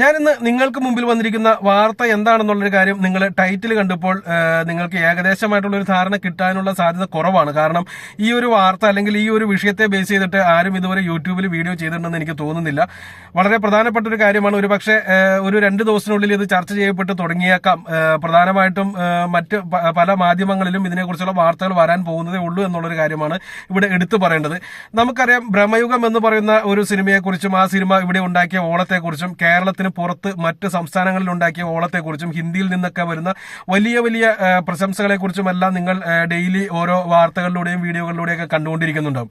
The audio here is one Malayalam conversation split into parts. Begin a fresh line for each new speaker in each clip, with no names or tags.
ഞാനിന്ന് നിങ്ങൾക്ക് മുമ്പിൽ വന്നിരിക്കുന്ന വാർത്ത എന്താണെന്നുള്ളൊരു കാര്യം നിങ്ങൾ ടൈറ്റിൽ കണ്ടപ്പോൾ നിങ്ങൾക്ക് ഏകദേശമായിട്ടുള്ള ഒരു ധാരണ കിട്ടാനുള്ള സാധ്യത കുറവാണ് കാരണം ഈ ഒരു വാർത്ത അല്ലെങ്കിൽ ഈ ഒരു വിഷയത്തെ ബേസ് ചെയ്തിട്ട് ആരും ഇതുവരെ യൂട്യൂബിൽ വീഡിയോ ചെയ്തിട്ടുണ്ടെന്ന് എനിക്ക് തോന്നുന്നില്ല വളരെ പ്രധാനപ്പെട്ട ഒരു കാര്യമാണ് ഒരു പക്ഷേ ഒരു രണ്ട് ദിവസത്തിനുള്ളിൽ ഇത് ചർച്ച ചെയ്യപ്പെട്ട് തുടങ്ങിയേക്കാം പ്രധാനമായിട്ടും മറ്റ് പല മാധ്യമങ്ങളിലും ഇതിനെക്കുറിച്ചുള്ള വാർത്തകൾ വരാൻ പോകുന്നതേ ഉള്ളൂ എന്നുള്ളൊരു കാര്യമാണ് ഇവിടെ എടുത്തു പറയേണ്ടത് നമുക്കറിയാം ബ്രഹ്മയുഗം എന്ന് പറയുന്ന ഒരു സിനിമയെക്കുറിച്ചും ആ സിനിമ ഇവിടെ ഉണ്ടാക്കിയ ഓണത്തെക്കുറിച്ചും കേരളത്തിന് കേരളത്തിന് പുറത്ത് മറ്റ് സംസ്ഥാനങ്ങളിൽ ഉണ്ടാക്കിയ ഓളത്തെക്കുറിച്ചും ഹിന്ദിയിൽ നിന്നൊക്കെ വരുന്ന വലിയ വലിയ പ്രശംസകളെക്കുറിച്ചുമെല്ലാം നിങ്ങൾ ഡെയിലി ഓരോ വാർത്തകളിലൂടെയും വീഡിയോകളിലൂടെയൊക്കെ കണ്ടുകൊണ്ടിരിക്കുന്നുണ്ടാവും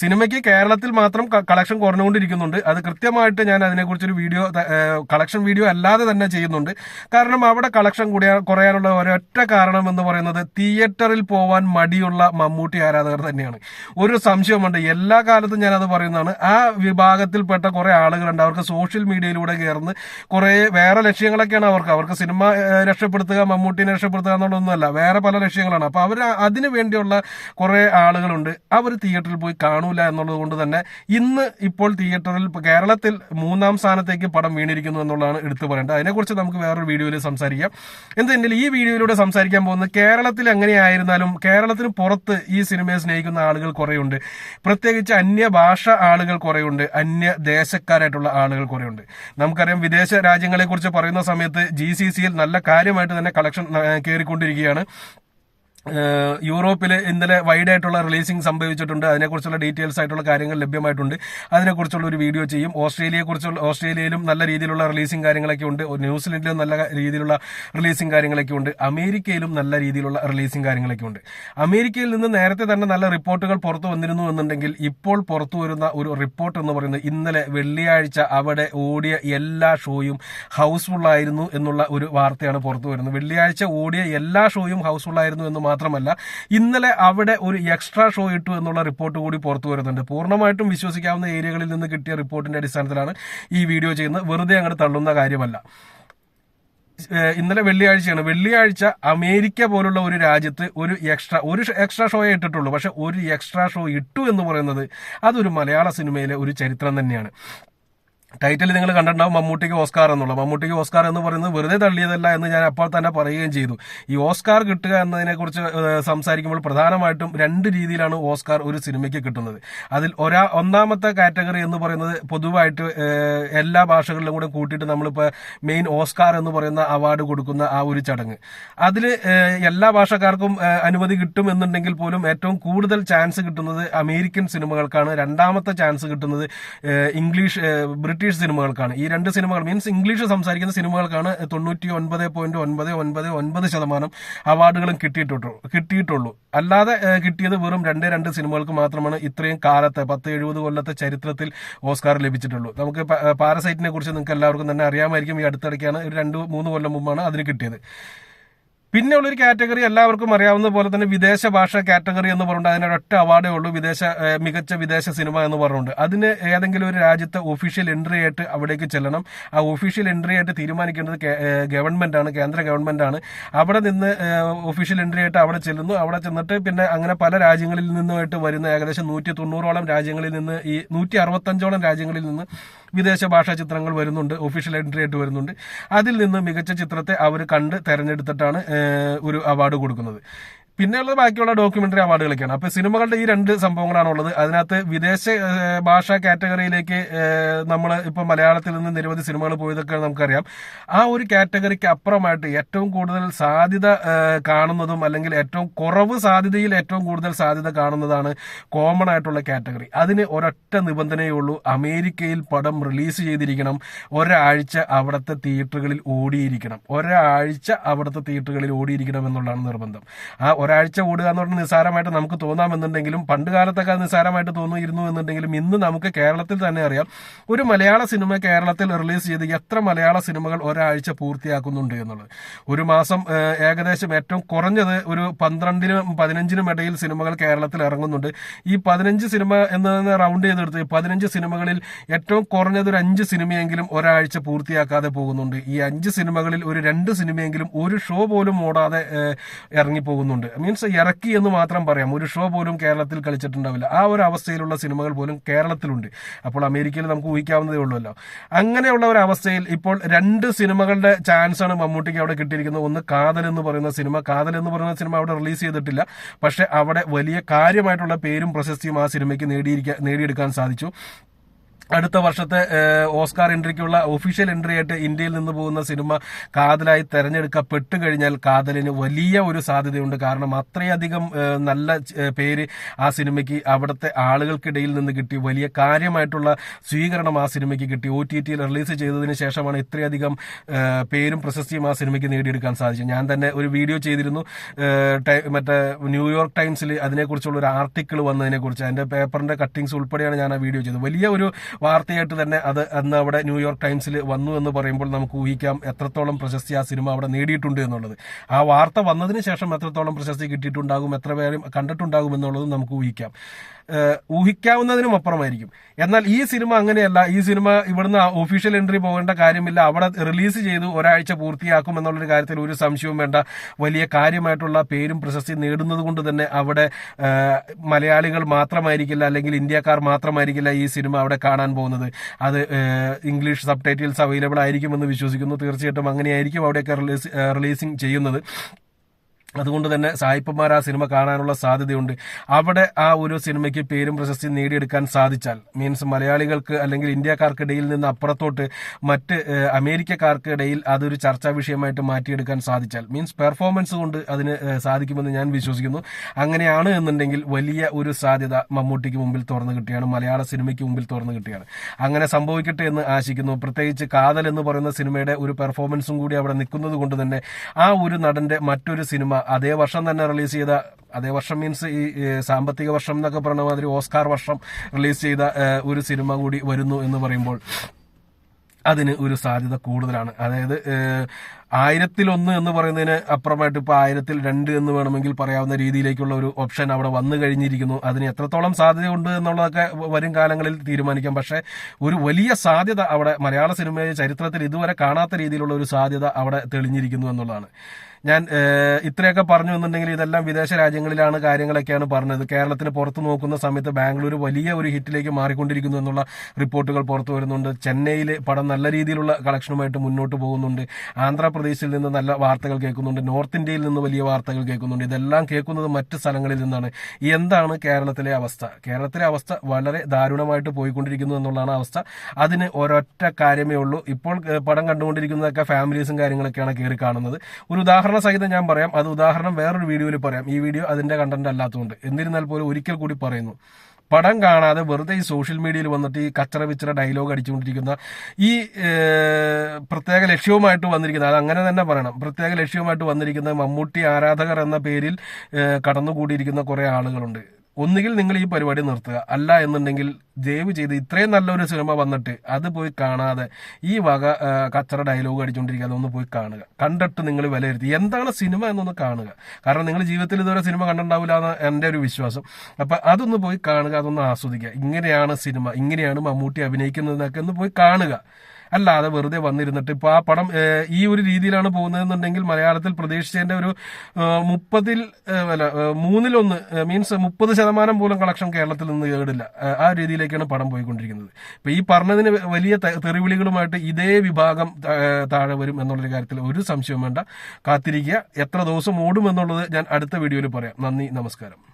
സിനിമയ്ക്ക് കേരളത്തിൽ മാത്രം കളക്ഷൻ കുറഞ്ഞുകൊണ്ടിരിക്കുന്നുണ്ട് അത് കൃത്യമായിട്ട് ഞാൻ അതിനെക്കുറിച്ചൊരു വീഡിയോ കളക്ഷൻ വീഡിയോ അല്ലാതെ തന്നെ ചെയ്യുന്നുണ്ട് കാരണം അവിടെ കളക്ഷൻ കൂടിയ കുറയാനുള്ള ഒരൊറ്റ കാരണം എന്ന് പറയുന്നത് തിയേറ്ററിൽ പോവാൻ മടിയുള്ള മമ്മൂട്ടി ആരാധകർ തന്നെയാണ് ഒരു സംശയമുണ്ട് എല്ലാ കാലത്തും ഞാനത് പറയുന്നതാണ് ആ വിഭാഗത്തിൽപ്പെട്ട കുറേ ആളുകളുണ്ട് അവർക്ക് സോഷ്യൽ മീഡിയയിലൂടെ കയറുന്ന കുറേ വേറെ ലക്ഷ്യങ്ങളൊക്കെയാണ് അവർക്ക് അവർക്ക് സിനിമ രക്ഷപ്പെടുത്തുക മമ്മൂട്ടിനെ രക്ഷപ്പെടുത്തുക എന്നുള്ളതൊന്നുമല്ല വേറെ പല ലക്ഷ്യങ്ങളാണ് അപ്പോൾ അവർ അതിനു വേണ്ടിയുള്ള കുറേ ആളുകളുണ്ട് അവർ തിയേറ്ററിൽ പോയി കാണും കാണൂല എന്നുള്ളത് കൊണ്ട് തന്നെ ഇന്ന് ഇപ്പോൾ തിയേറ്ററിൽ കേരളത്തിൽ മൂന്നാം സ്ഥാനത്തേക്ക് പടം വീണിരിക്കുന്നു എന്നുള്ളതാണ് എടുത്തു പറയേണ്ടത് അതിനെക്കുറിച്ച് നമുക്ക് വേറൊരു വീഡിയോയിൽ സംസാരിക്കാം എന്തെങ്കിലും ഈ വീഡിയോയിലൂടെ സംസാരിക്കാൻ പോകുന്നത് കേരളത്തിൽ എങ്ങനെയായിരുന്നാലും കേരളത്തിന് പുറത്ത് ഈ സിനിമയെ സ്നേഹിക്കുന്ന ആളുകൾ കുറേയുണ്ട് പ്രത്യേകിച്ച് അന്യഭാഷ ആളുകൾ കുറേയുണ്ട് അന്യ ദേശക്കാരായിട്ടുള്ള ആളുകൾ കുറേയുണ്ട് നമുക്കറിയാം വിദേശ രാജ്യങ്ങളെക്കുറിച്ച് പറയുന്ന സമയത്ത് ജി സി സിയിൽ നല്ല കാര്യമായിട്ട് തന്നെ കളക്ഷൻ കയറിക്കൊണ്ടിരിക്കുകയാണ് യൂറോപ്പിൽ ഇന്നലെ വൈഡ് ആയിട്ടുള്ള റിലീസിംഗ് സംഭവിച്ചിട്ടുണ്ട് അതിനെക്കുറിച്ചുള്ള ഡീറ്റെയിൽസ് ആയിട്ടുള്ള കാര്യങ്ങൾ ലഭ്യമായിട്ടുണ്ട് അതിനെക്കുറിച്ചുള്ള ഒരു വീഡിയോ ചെയ്യും ഓസ്ട്രേലിയയെക്കുറിച്ചുള്ള ഓസ്ട്രേലിയയിലും നല്ല രീതിയിലുള്ള റിലീസിംഗ് കാര്യങ്ങളൊക്കെ ഉണ്ട് ന്യൂസിലൻഡിലും നല്ല രീതിയിലുള്ള റിലീസിംഗ് കാര്യങ്ങളൊക്കെ ഉണ്ട് അമേരിക്കയിലും നല്ല രീതിയിലുള്ള റിലീസിംഗ് കാര്യങ്ങളൊക്കെ ഉണ്ട് അമേരിക്കയിൽ നിന്ന് നേരത്തെ തന്നെ നല്ല റിപ്പോർട്ടുകൾ പുറത്തു വന്നിരുന്നു എന്നുണ്ടെങ്കിൽ ഇപ്പോൾ പുറത്തു വരുന്ന ഒരു റിപ്പോർട്ട് എന്ന് പറയുന്നത് ഇന്നലെ വെള്ളിയാഴ്ച അവിടെ ഓടിയ എല്ലാ ഷോയും ഹൗസ്ഫുള്ളായിരുന്നു എന്നുള്ള ഒരു വാർത്തയാണ് പുറത്തു വരുന്നത് വെള്ളിയാഴ്ച ഓടിയ എല്ലാ ഷോയും ഹൗസ്ഫുള്ളായിരുന്നു എന്ന് മാത്രമല്ല ഇന്നലെ അവിടെ ഒരു എക്സ്ട്രാ ഷോ ഇട്ടു എന്നുള്ള റിപ്പോർട്ട് കൂടി പുറത്തു വരുന്നുണ്ട് പൂർണ്ണമായിട്ടും വിശ്വസിക്കാവുന്ന ഏരിയകളിൽ നിന്ന് കിട്ടിയ റിപ്പോർട്ടിന്റെ അടിസ്ഥാനത്തിലാണ് ഈ വീഡിയോ ചെയ്യുന്നത് വെറുതെ അങ്ങോട്ട് തള്ളുന്ന കാര്യമല്ല ഇന്നലെ വെള്ളിയാഴ്ചയാണ് വെള്ളിയാഴ്ച അമേരിക്ക പോലുള്ള ഒരു രാജ്യത്ത് ഒരു എക്സ്ട്രാ ഒരു എക്സ്ട്രാ ഷോയെ ഇട്ടിട്ടുള്ളൂ പക്ഷെ ഒരു എക്സ്ട്രാ ഷോ ഇട്ടു എന്ന് പറയുന്നത് അതൊരു മലയാള സിനിമയിലെ ഒരു ചരിത്രം തന്നെയാണ് ടൈറ്റിൽ നിങ്ങൾ കണ്ടിട്ടുണ്ടാവും മമ്മൂട്ടിക്ക് ഓസ്കാർ എന്നുള്ള മമ്മൂട്ടിക്ക് ഓസ്കാർ എന്ന് പറയുന്നത് വെറുതെ തള്ളിയതല്ല എന്ന് ഞാൻ അപ്പോൾ തന്നെ പറയുകയും ചെയ്തു ഈ ഓസ്കാർ കിട്ടുക എന്നതിനെക്കുറിച്ച് സംസാരിക്കുമ്പോൾ പ്രധാനമായിട്ടും രണ്ട് രീതിയിലാണ് ഓസ്കാർ ഒരു സിനിമയ്ക്ക് കിട്ടുന്നത് അതിൽ ഒരാ ഒന്നാമത്തെ കാറ്റഗറി എന്ന് പറയുന്നത് പൊതുവായിട്ട് എല്ലാ ഭാഷകളിലും കൂടെ കൂട്ടിയിട്ട് നമ്മളിപ്പോൾ മെയിൻ ഓസ്കാർ എന്ന് പറയുന്ന അവാർഡ് കൊടുക്കുന്ന ആ ഒരു ചടങ്ങ് അതിൽ എല്ലാ ഭാഷക്കാർക്കും അനുമതി കിട്ടും എന്നുണ്ടെങ്കിൽ പോലും ഏറ്റവും കൂടുതൽ ചാൻസ് കിട്ടുന്നത് അമേരിക്കൻ സിനിമകൾക്കാണ് രണ്ടാമത്തെ ചാൻസ് കിട്ടുന്നത് ഇംഗ്ലീഷ് ബ്രിട്ടീഷ് ബ്രിട്ടീഷ് സിനിമകൾക്കാണ് ഈ രണ്ട് സിനിമകൾ മീൻസ് ഇംഗ്ലീഷ് സംസാരിക്കുന്ന സിനിമകൾക്കാണ് തൊണ്ണൂറ്റി ഒൻപത് പോയിന്റ് ഒൻപത് ഒൻപത് ഒൻപത് ശതമാനം അവാർഡുകളും കിട്ടിയിട്ടുള്ളൂ കിട്ടിയിട്ടുള്ളൂ അല്ലാതെ കിട്ടിയത് വെറും രണ്ടേ രണ്ട് സിനിമകൾക്ക് മാത്രമാണ് ഇത്രയും കാലത്തെ പത്ത് എഴുപത് കൊല്ലത്തെ ചരിത്രത്തിൽ ഓസ്കാർ ലഭിച്ചിട്ടുള്ളൂ നമുക്ക് പാരസൈറ്റിനെ കുറിച്ച് നിങ്ങൾക്ക് എല്ലാവർക്കും തന്നെ അറിയാമായിരിക്കും ഈ അടുത്തിടയ്ക്കാണ് ഒരു രണ്ട് മൂന്ന് കൊല്ലം മുമ്പാണ് അതിന് കിട്ടിയത് പിന്നെ ഉള്ളൊരു കാറ്റഗറി എല്ലാവർക്കും അറിയാവുന്ന പോലെ തന്നെ വിദേശ ഭാഷ കാറ്റഗറി എന്ന് പറഞ്ഞിട്ട് അതിന് ഒറ്റ അവാർഡേ ഉള്ളൂ വിദേശ മികച്ച വിദേശ സിനിമ എന്ന് പറഞ്ഞുകൊണ്ട് അതിന് ഏതെങ്കിലും ഒരു രാജ്യത്തെ ഒഫീഷ്യൽ എൻട്രി ആയിട്ട് അവിടേക്ക് ചെല്ലണം ആ ഒഫീഷ്യൽ എൻട്രി ആയിട്ട് തീരുമാനിക്കേണ്ടത് ഗവൺമെന്റ് ആണ് കേന്ദ്ര ഗവൺമെന്റ് ആണ് അവിടെ നിന്ന് ഒഫീഷ്യൽ എൻട്രി ആയിട്ട് അവിടെ ചെല്ലുന്നു അവിടെ ചെന്നിട്ട് പിന്നെ അങ്ങനെ പല രാജ്യങ്ങളിൽ നിന്നുമായിട്ട് വരുന്ന ഏകദേശം നൂറ്റി തൊണ്ണൂറോളം രാജ്യങ്ങളിൽ നിന്ന് ഈ നൂറ്റി അറുപത്തഞ്ചോളം രാജ്യങ്ങളിൽ നിന്ന് വിദേശ ഭാഷാ ചിത്രങ്ങൾ വരുന്നുണ്ട് ഒഫീഷ്യൽ എൻട്രി ആയിട്ട് വരുന്നുണ്ട് അതിൽ നിന്ന് മികച്ച ചിത്രത്തെ അവർ കണ്ട് തെരഞ്ഞെടുത്തിട്ടാണ് ഒരു അവാർഡ് കൊടുക്കുന്നത് പിന്നെയുള്ളത് ബാക്കിയുള്ള ഡോക്യുമെന്ററി അവാർഡുകളൊക്കെയാണ് അപ്പൊ സിനിമകളുടെ ഈ രണ്ട് സംഭവങ്ങളാണ് ഉള്ളത് അതിനകത്ത് വിദേശ ഭാഷാ കാറ്റഗറിയിലേക്ക് നമ്മൾ ഇപ്പൊ മലയാളത്തിൽ നിന്ന് നിരവധി സിനിമകൾ പോയതൊക്കെ നമുക്കറിയാം ആ ഒരു കാറ്റഗറിക്ക് അപ്പുറമായിട്ട് ഏറ്റവും കൂടുതൽ സാധ്യത കാണുന്നതും അല്ലെങ്കിൽ ഏറ്റവും കുറവ് സാധ്യതയിൽ ഏറ്റവും കൂടുതൽ സാധ്യത കാണുന്നതാണ് കോമൺ ആയിട്ടുള്ള കാറ്റഗറി അതിന് ഒരൊറ്റ നിബന്ധനയേ ഉള്ളൂ അമേരിക്കയിൽ പടം റിലീസ് ചെയ്തിരിക്കണം ഒരാഴ്ച അവിടുത്തെ തിയേറ്ററുകളിൽ ഓടിയിരിക്കണം ഒരാഴ്ച അവിടുത്തെ തിയേറ്ററുകളിൽ ഓടിയിരിക്കണം എന്നുള്ളതാണ് നിർബന്ധം ആ ഒരാഴ്ച കൂടുക എന്ന് പറഞ്ഞാൽ നിസ്സാരമായിട്ട് നമുക്ക് തോന്നാമെന്നുണ്ടെങ്കിലും പണ്ട് കാലത്തൊക്കെ നിസ്സാരമായിട്ട് തോന്നിയിരുന്നു എന്നുണ്ടെങ്കിലും ഇന്ന് നമുക്ക് കേരളത്തിൽ തന്നെ അറിയാം ഒരു മലയാള സിനിമ കേരളത്തിൽ റിലീസ് ചെയ്ത് എത്ര മലയാള സിനിമകൾ ഒരാഴ്ച പൂർത്തിയാക്കുന്നുണ്ട് എന്നുള്ളത് ഒരു മാസം ഏകദേശം ഏറ്റവും കുറഞ്ഞത് ഒരു പന്ത്രണ്ടിനും പതിനഞ്ചിനും ഇടയിൽ സിനിമകൾ കേരളത്തിൽ ഇറങ്ങുന്നുണ്ട് ഈ പതിനഞ്ച് സിനിമ എന്ന് റൗണ്ട് ചെയ്തെടുത്ത് പതിനഞ്ച് സിനിമകളിൽ ഏറ്റവും കുറഞ്ഞത് ഒരു അഞ്ച് സിനിമയെങ്കിലും ഒരാഴ്ച പൂർത്തിയാക്കാതെ പോകുന്നുണ്ട് ഈ അഞ്ച് സിനിമകളിൽ ഒരു രണ്ട് സിനിമയെങ്കിലും ഒരു ഷോ പോലും ഓടാതെ ഇറങ്ങിപ്പോകുന്നുണ്ട് മീൻസ് ഇറക്കി എന്ന് മാത്രം പറയാം ഒരു ഷോ പോലും കേരളത്തിൽ കളിച്ചിട്ടുണ്ടാവില്ല ആ ഒരു അവസ്ഥയിലുള്ള സിനിമകൾ പോലും കേരളത്തിലുണ്ട് അപ്പോൾ അമേരിക്കയിൽ നമുക്ക് ഊഹിക്കാവുന്നതേ ഉള്ളൂല്ലോ അങ്ങനെയുള്ള ഒരു അവസ്ഥയിൽ ഇപ്പോൾ രണ്ട് സിനിമകളുടെ ചാൻസ് ആണ് മമ്മൂട്ടിക്ക് അവിടെ കിട്ടിയിരിക്കുന്നത് ഒന്ന് കാതൽ എന്ന് പറയുന്ന സിനിമ കാതൽ എന്ന് പറയുന്ന സിനിമ അവിടെ റിലീസ് ചെയ്തിട്ടില്ല പക്ഷെ അവിടെ വലിയ കാര്യമായിട്ടുള്ള പേരും പ്രശസ്തിയും ആ സിനിമയ്ക്ക് നേടിയിരിക്കാൻ നേടിയെടുക്കാൻ സാധിച്ചു അടുത്ത വർഷത്തെ ഓസ്കാർ എൻട്രിക്കുള്ള ഒഫീഷ്യൽ എൻട്രി ആയിട്ട് ഇന്ത്യയിൽ നിന്ന് പോകുന്ന സിനിമ കാതലായി തെരഞ്ഞെടുക്കപ്പെട്ടു കഴിഞ്ഞാൽ കാതലിന് വലിയ ഒരു സാധ്യതയുണ്ട് കാരണം അത്രയധികം നല്ല പേര് ആ സിനിമയ്ക്ക് അവിടുത്തെ ആളുകൾക്കിടയിൽ നിന്ന് കിട്ടി വലിയ കാര്യമായിട്ടുള്ള സ്വീകരണം ആ സിനിമയ്ക്ക് കിട്ടി ഒ ടി ടിയിൽ റിലീസ് ചെയ്തതിന് ശേഷമാണ് ഇത്രയധികം പേരും പ്രശസ്തിയും ആ സിനിമയ്ക്ക് നേടിയെടുക്കാൻ സാധിച്ചത് ഞാൻ തന്നെ ഒരു വീഡിയോ ചെയ്തിരുന്നു മറ്റേ ന്യൂയോർക്ക് ടൈംസിൽ അതിനെക്കുറിച്ചുള്ള ഒരു ആർട്ടിക്കിൾ വന്നതിനെക്കുറിച്ച് അതിന്റെ പേപ്പറിന്റെ കട്ടിങ്സ് ഉൾപ്പെടെയാണ് ഞാൻ ആ വീഡിയോ ചെയ്തത് വലിയ ഒരു വാർത്തയായിട്ട് തന്നെ അത് അന്ന് അവിടെ ന്യൂയോർക്ക് ടൈംസിൽ വന്നു എന്ന് പറയുമ്പോൾ നമുക്ക് ഊഹിക്കാം എത്രത്തോളം പ്രശസ്തി ആ സിനിമ അവിടെ നേടിയിട്ടുണ്ട് എന്നുള്ളത് ആ വാർത്ത വന്നതിന് ശേഷം എത്രത്തോളം പ്രശസ്തി കിട്ടിയിട്ടുണ്ടാകും എത്ര പേരും കണ്ടിട്ടുണ്ടാകും എന്നുള്ളതും നമുക്ക് ഊഹിക്കാം ഊഹിക്കാവുന്നതിനും അപ്പുറമായിരിക്കും എന്നാൽ ഈ സിനിമ അങ്ങനെയല്ല ഈ സിനിമ ഇവിടുന്ന് ഒഫീഷ്യൽ എൻട്രി പോകേണ്ട കാര്യമില്ല അവിടെ റിലീസ് ചെയ്തു ഒരാഴ്ച പൂർത്തിയാക്കും എന്നുള്ളൊരു കാര്യത്തിൽ ഒരു സംശയവും വേണ്ട വലിയ കാര്യമായിട്ടുള്ള പേരും പ്രശസ്തി നേടുന്നത് കൊണ്ട് തന്നെ അവിടെ മലയാളികൾ മാത്രമായിരിക്കില്ല അല്ലെങ്കിൽ ഇന്ത്യക്കാർ മാത്രമായിരിക്കില്ല ഈ സിനിമ അവിടെ കാണാൻ കാണാൻ പോകുന്നത് അത് ഇംഗ്ലീഷ് സബ് ടൈറ്റിൽസ് അവൈലബിൾ ആയിരിക്കുമെന്ന് വിശ്വസിക്കുന്നു തീർച്ചയായിട്ടും അങ്ങനെയായിരിക്കും അവിടെയൊക്കെ റിലീസ് റിലീസിംഗ് ചെയ്യുന്നത് അതുകൊണ്ട് തന്നെ സായിപ്പന്മാർ ആ സിനിമ കാണാനുള്ള സാധ്യതയുണ്ട് അവിടെ ആ ഒരു സിനിമയ്ക്ക് പേരും പ്രശസ്തി നേടിയെടുക്കാൻ സാധിച്ചാൽ മീൻസ് മലയാളികൾക്ക് അല്ലെങ്കിൽ ഇന്ത്യക്കാർക്കിടയിൽ നിന്ന് അപ്പുറത്തോട്ട് മറ്റ് അമേരിക്കക്കാർക്കിടയിൽ അതൊരു ചർച്ചാ വിഷയമായിട്ട് മാറ്റിയെടുക്കാൻ സാധിച്ചാൽ മീൻസ് പെർഫോമൻസ് കൊണ്ട് അതിന് സാധിക്കുമെന്ന് ഞാൻ വിശ്വസിക്കുന്നു അങ്ങനെയാണ് എന്നുണ്ടെങ്കിൽ വലിയ ഒരു സാധ്യത മമ്മൂട്ടിക്ക് മുമ്പിൽ തുറന്നു കിട്ടിയാണ് മലയാള സിനിമയ്ക്ക് മുമ്പിൽ തുറന്നു കിട്ടിയാണ് അങ്ങനെ സംഭവിക്കട്ടെ എന്ന് ആശിക്കുന്നു പ്രത്യേകിച്ച് കാതൽ എന്ന് പറയുന്ന സിനിമയുടെ ഒരു പെർഫോമൻസും കൂടി അവിടെ നിൽക്കുന്നത് കൊണ്ട് തന്നെ ആ ഒരു നടന്റെ മറ്റൊരു സിനിമ അതേ വർഷം തന്നെ റിലീസ് ചെയ്ത അതേ വർഷം മീൻസ് ഈ സാമ്പത്തിക വർഷം എന്നൊക്കെ പറഞ്ഞ മാതിരി ഓസ്കാർ വർഷം റിലീസ് ചെയ്ത ഒരു സിനിമ കൂടി വരുന്നു എന്ന് പറയുമ്പോൾ അതിന് ഒരു സാധ്യത കൂടുതലാണ് അതായത് ആയിരത്തിലൊന്ന് എന്ന് പറയുന്നതിന് അപ്പുറമായിട്ട് ഇപ്പോൾ ആയിരത്തിൽ രണ്ട് എന്ന് വേണമെങ്കിൽ പറയാവുന്ന രീതിയിലേക്കുള്ള ഒരു ഓപ്ഷൻ അവിടെ വന്നു കഴിഞ്ഞിരിക്കുന്നു അതിന് എത്രത്തോളം സാധ്യതയുണ്ട് എന്നുള്ളതൊക്കെ വരും കാലങ്ങളിൽ തീരുമാനിക്കാം പക്ഷേ ഒരു വലിയ സാധ്യത അവിടെ മലയാള സിനിമയുടെ ചരിത്രത്തിൽ ഇതുവരെ കാണാത്ത രീതിയിലുള്ള ഒരു സാധ്യത അവിടെ തെളിഞ്ഞിരിക്കുന്നു എന്നുള്ളതാണ് ഞാൻ ഇത്രയൊക്കെ പറഞ്ഞു എന്നുണ്ടെങ്കിൽ ഇതെല്ലാം വിദേശ രാജ്യങ്ങളിലാണ് കാര്യങ്ങളൊക്കെയാണ് പറഞ്ഞത് കേരളത്തിന് പുറത്തു നോക്കുന്ന സമയത്ത് ബാംഗ്ലൂർ വലിയ ഒരു ഹിറ്റിലേക്ക് മാറിക്കൊണ്ടിരിക്കുന്നു എന്നുള്ള റിപ്പോർട്ടുകൾ പുറത്തു വരുന്നുണ്ട് ചെന്നൈയിൽ പടം നല്ല രീതിയിലുള്ള കളക്ഷനുമായിട്ട് മുന്നോട്ട് പോകുന്നുണ്ട് ആന്ധ്രാ ആന്ധ്രാപ്രദേശിൽ നിന്ന് നല്ല വാർത്തകൾ കേൾക്കുന്നുണ്ട് നോർത്ത് ഇന്ത്യയിൽ നിന്ന് വലിയ വാർത്തകൾ കേൾക്കുന്നുണ്ട് ഇതെല്ലാം കേൾക്കുന്നത് മറ്റ് സ്ഥലങ്ങളിൽ നിന്നാണ് എന്താണ് കേരളത്തിലെ അവസ്ഥ കേരളത്തിലെ അവസ്ഥ വളരെ ദാരുണമായിട്ട് പോയിക്കൊണ്ടിരിക്കുന്നു എന്നുള്ളതാണ് അവസ്ഥ അതിന് ഒരൊറ്റ കാര്യമേ ഉള്ളൂ ഇപ്പോൾ പടം കണ്ടുകൊണ്ടിരിക്കുന്നതൊക്കെ ഫാമിലീസും കാര്യങ്ങളൊക്കെയാണ് കയറി കാണുന്നത് ഒരു ഉദാഹരണ സഹിതം ഞാൻ പറയാം അത് ഉദാഹരണം വേറൊരു വീഡിയോയിൽ പറയാം ഈ വീഡിയോ അതിന്റെ കണ്ടന്റ് അല്ലാത്തതുകൊണ്ട് എന്നിരുന്നാൽ പോലും ഒരിക്കൽ കൂടി പറയുന്നു പടം കാണാതെ വെറുതെ ഈ സോഷ്യൽ മീഡിയയിൽ വന്നിട്ട് ഈ കച്ചറ വിച്ചറ ഡയലോഗ് അടിച്ചുകൊണ്ടിരിക്കുന്ന ഈ പ്രത്യേക ലക്ഷ്യവുമായിട്ട് വന്നിരിക്കുന്ന അത് അങ്ങനെ തന്നെ പറയണം പ്രത്യേക ലക്ഷ്യവുമായിട്ട് വന്നിരിക്കുന്ന മമ്മൂട്ടി ആരാധകർ എന്ന പേരിൽ കടന്നുകൂടിയിരിക്കുന്ന കുറേ ആളുകളുണ്ട് ഒന്നുകിൽ നിങ്ങൾ ഈ പരിപാടി നിർത്തുക അല്ല എന്നുണ്ടെങ്കിൽ ദയവ് ചെയ്ത് ഇത്രയും നല്ലൊരു സിനിമ വന്നിട്ട് അത് പോയി കാണാതെ ഈ വക കച്ചറ ഡയലോഗ് അടിച്ചുകൊണ്ടിരിക്കുക ഒന്ന് പോയി കാണുക കണ്ടിട്ട് നിങ്ങൾ വിലയിരുത്തി എന്താണ് സിനിമ എന്നൊന്ന് കാണുക കാരണം നിങ്ങൾ ജീവിതത്തിൽ ഇതുവരെ സിനിമ കണ്ടിട്ടുണ്ടാവില്ല എന്ന് എൻ്റെ ഒരു വിശ്വാസം അപ്പം അതൊന്ന് പോയി കാണുക അതൊന്ന് ആസ്വദിക്കുക ഇങ്ങനെയാണ് സിനിമ ഇങ്ങനെയാണ് മമ്മൂട്ടി അഭിനയിക്കുന്നതെന്നൊക്കെ ഒന്ന് പോയി കാണുക അല്ലാതെ വെറുതെ വന്നിരുന്നിട്ട് ഇപ്പൊ ആ പടം ഈ ഒരു രീതിയിലാണ് പോകുന്നതെന്നുണ്ടെങ്കിൽ മലയാളത്തിൽ പ്രതീക്ഷിച്ചതിന്റെ ഒരു മുപ്പതിൽ അല്ല മൂന്നിലൊന്ന് മീൻസ് മുപ്പത് ശതമാനം പോലും കളക്ഷൻ കേരളത്തിൽ നിന്ന് കേടില്ല ആ രീതിയിലേക്കാണ് പടം പോയിക്കൊണ്ടിരിക്കുന്നത് ഇപ്പൊ ഈ പറഞ്ഞതിന് വലിയ തെറിവിളികളുമായിട്ട് ഇതേ വിഭാഗം താഴെ വരും എന്നുള്ളൊരു കാര്യത്തിൽ ഒരു സംശയം വേണ്ട കാത്തിരിക്കുക എത്ര ദിവസം ഓടുമെന്നുള്ളത് ഞാൻ അടുത്ത വീഡിയോയിൽ പറയാം നന്ദി നമസ്കാരം